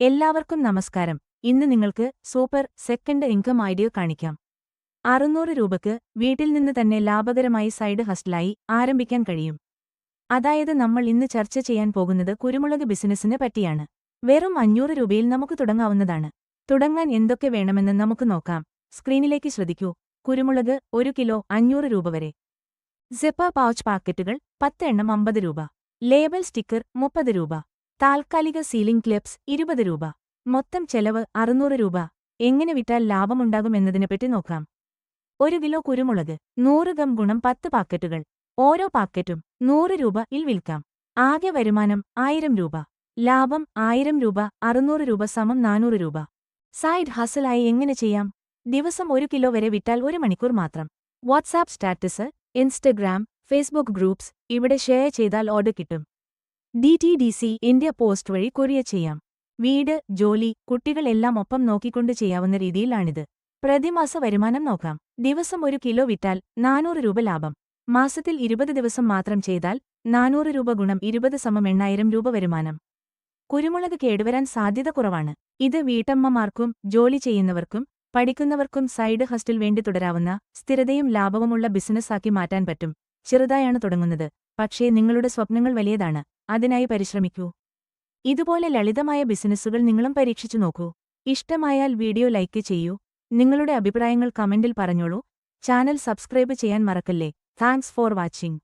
എല്ലാവർക്കും നമസ്കാരം. ഇന്ന് നിങ്ങൾക്ക് സൂപ്പർ സെക്കൻഡ് ഇൻകം ഐഡിയ കാണിക്കാം. അറുന്നൂറ് രൂപയ്ക്ക് വീട്ടിൽ നിന്ന് തന്നെ ലാഭകരമായി സൈഡ് ഹസ്റ്റലായി ആരംഭിക്കാൻ കഴിയും. അതായത് നമ്മൾ ഇന്ന് ചർച്ച ചെയ്യാൻ പോകുന്നത് കുരുമുളക് ബിസിനസ്സിനെ പറ്റിയാണ്. വെറും അഞ്ഞൂറ് രൂപയിൽ നമുക്ക് തുടങ്ങാവുന്നതാണ്. തുടങ്ങാൻ എന്തൊക്കെ വേണമെന്ന് നമുക്ക് നോക്കാം. സ്ക്രീനിലേക്ക് ശ്രദ്ധിക്കൂ. കുരുമുളക് ഒരു കിലോ അഞ്ഞൂറ് രൂപ വരെ. സിപ്പ പൗച്ച് പാക്കറ്റുകൾ പത്ത് എണ്ണം അമ്പത് രൂപ. ലേബൽ സ്റ്റിക്കർ മുപ്പത് രൂപ. താൽക്കാലിക സീലിംഗ് ക്ലിപ്സ് ഇരുപത് രൂപ. മൊത്തം ചെലവ് അറുന്നൂറ് രൂപ. എങ്ങനെ വിറ്റാൽ ലാഭമുണ്ടാകുമെന്നതിനെപ്പറ്റി നോക്കാം. ഒരു കിലോ കുരുമുളക് നൂറ് ഗം ഗുണം പത്ത് പാക്കറ്റുകൾ. ഓരോ പാക്കറ്റും നൂറ് രൂപ ഇൽ വിൽക്കാം. ആകെ വരുമാനം ആയിരം രൂപ. ലാഭം ആയിരം രൂപ അറുന്നൂറ് രൂപ സമം നാനൂറ് രൂപ. സൈഡ് ഹസലായി എങ്ങനെ ചെയ്യാം? ദിവസം ഒരു കിലോ വരെ വിറ്റാൽ ഒരു മണിക്കൂർ മാത്രം. WhatsApp status Instagram Facebook groups ഇവിടെ ഷെയർ ചെയ്താൽ ഓർഡർ കിട്ടും. D T D C India post വഴി കൊറിയ ചെയ്യാം. വീട് ജോലി കുട്ടികൾ എല്ലാം ഒപ്പം നോക്കിക്കൊണ്ട് ചെയ്യാവുന്ന രീതിയിലാണിത്. പ്രതിമാസ വരുമാനം നോക്കാം. ദിവസം ഒരു കിലോ വിറ്റാൽ നാനൂറ് രൂപ ലാഭം. മാസത്തിൽ ഇരുപത് ദിവസം മാത്രം ചെയ്താൽ നാനൂറ് രൂപ ഗുണം ഇരുപത് സമം എണ്ണായിരം രൂപ വരുമാനം. കുരുമുളക് കേടുവരാൻ സാധ്യത കുറവാണ്. ഇത് വീട്ടമ്മമാർക്കും ജോലി ചെയ്യുന്നവർക്കും പഠിക്കുന്നവർക്കും സൈഡ് ഹസ്റ്റിൽ വേണ്ടി തുടരാവുന്ന സ്ഥിരതയും ലാഭവുമുള്ള ബിസിനസ്സാക്കി മാറ്റാൻ പറ്റും. ചെറുതായാണ് തുടങ്ങുന്നത്. പക്ഷേ നിങ്ങളുടെ സ്വപ്നങ്ങൾ വലിയതാണ്. അതിനായി പരിശ്രമിക്കൂ. ഇതുപോലെ ലളിതമായ ബിസിനസ്സുകൾ നിങ്ങളും പരീക്ഷിച്ചു നോക്കൂ. ഇഷ്ടമായാൽ വീഡിയോ ലൈക്ക് ചെയ്യൂ. നിങ്ങളുടെ അഭിപ്രായങ്ങൾ കമന്റിൽ പറഞ്ഞോളൂ. ചാനൽ സബ്സ്ക്രൈബ് ചെയ്യാൻ മറക്കല്ലേ. Thanks for watching.